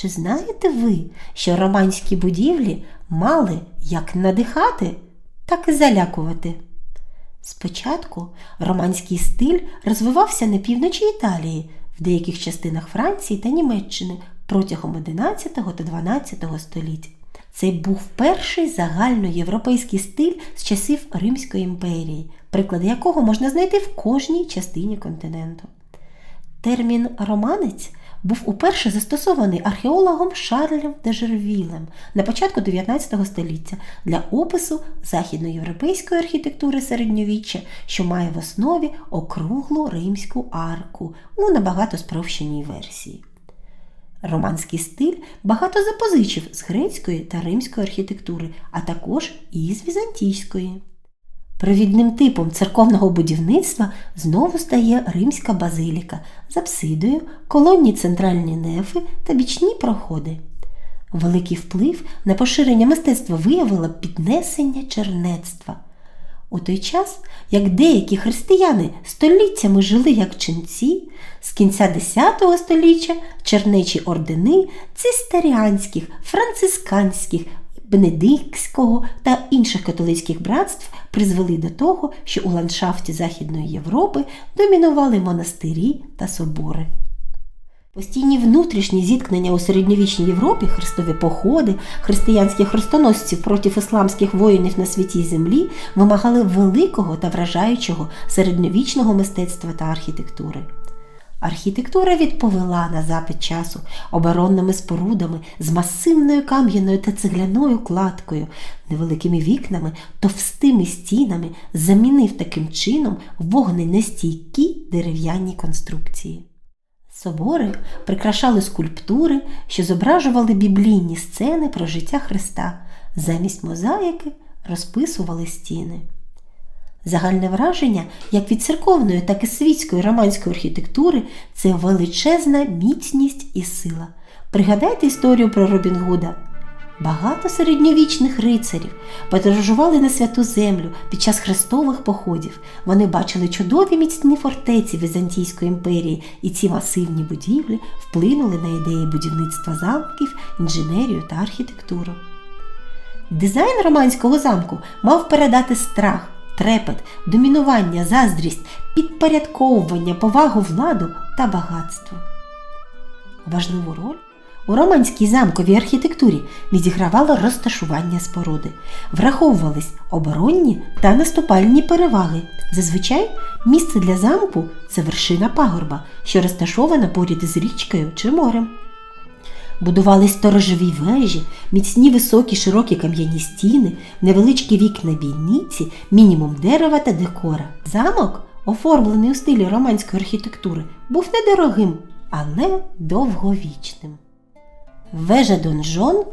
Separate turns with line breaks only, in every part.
Чи знаєте ви, що романські будівлі мали як надихати, так і залякувати? Спочатку романський стиль розвивався на півночі Італії, в деяких частинах Франції та Німеччини протягом 11 та 12 століть. Це був перший загальноєвропейський стиль з часів Римської імперії, приклади якого можна знайти в кожній частині континенту. Термін романець був уперше застосований археологом Шарлем де Жервілем на початку 19 століття для опису західноєвропейської архітектури середньовіччя, що має в основі округлу римську арку у набагато спрощеній версії. Романський стиль багато запозичив з грецької та римської архітектури, а також і з візантійської. Провідним типом церковного будівництва знову стає римська базиліка з апсидою, колонні центральні нефи та бічні проходи. Великий вплив на поширення мистецтва виявило піднесення чернецтва. У той час, як деякі християни століттями жили як ченці, з кінця X століття чернечі ордени цистеріанських, францисканських, бенедиктського та інших католицьких братств призвели до того, що у ландшафті Західної Європи домінували монастирі та собори. Постійні внутрішні зіткнення у середньовічній Європі, хрестові походи, християнських хрестоносців проти ісламських воїнів на святій землі вимагали великого та вражаючого середньовічного мистецтва та архітектури. Архітектура відповіла на запит часу оборонними спорудами з масивною кам'яною та цегляною кладкою, невеликими вікнами, товстими стінами, замінив таким чином вогненестійкі дерев'яні конструкції. Собори прикрашали скульптури, що зображували біблійні сцени про життя Христа, замість мозаїки розписували стіни. Загальне враження, як від церковної, так і світської романської архітектури, це величезна міцність і сила. Пригадайте історію про Робін Гуда. Багато середньовічних рицарів подорожували на святу землю під час хрестових походів. Вони бачили чудові міцні фортеці Візантійської імперії, і ці масивні будівлі вплинули на ідеї будівництва замків, інженерію та архітектуру. Дизайн романського замку мав передати страх, трепет, домінування, заздрість, підпорядковування, повагу владу та багатство. Важливу роль у романській замковій архітектурі відігравало розташування споруди, враховувались оборонні та наступальні переваги. Зазвичай місце для замку це вершина пагорба, що розташована поряд із річкою чи морем. Будувались сторожові вежі, міцні високі широкі кам'яні стіни, невеличкі вікна бійниці, мінімум дерева та декора. Замок, оформлений у стилі романської архітектури, був недорогим, але довговічним. Вежа донжон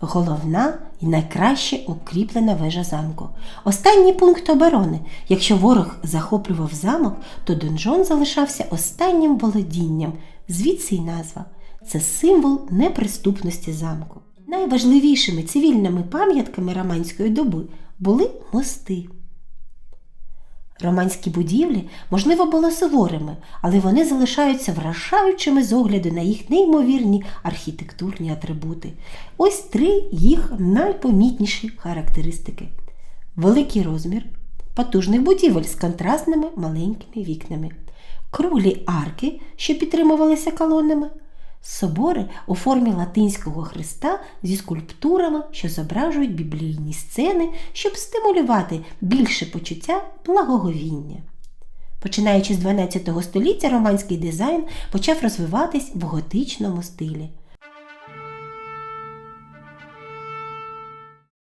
головна і найкраще укріплена вежа замку. Останній пункт оборони. Якщо ворог захоплював замок, то донжон залишався останнім володінням, звідси й назва. Це символ неприступності замку. Найважливішими цивільними пам'ятками романської доби були мости. Романські будівлі, можливо, були суворими, але вони залишаються вражаючими з огляду на їх неймовірні архітектурні атрибути. Ось три їх найпомітніші характеристики: великий розмір, потужних будівель з контрастними маленькими вікнами, круглі арки, що підтримувалися колонами, собори у формі латинського хреста зі скульптурами, що зображують біблійні сцени, щоб стимулювати більше почуття благоговіння. Починаючи з 12 століття, романський дизайн почав розвиватись в готичному стилі.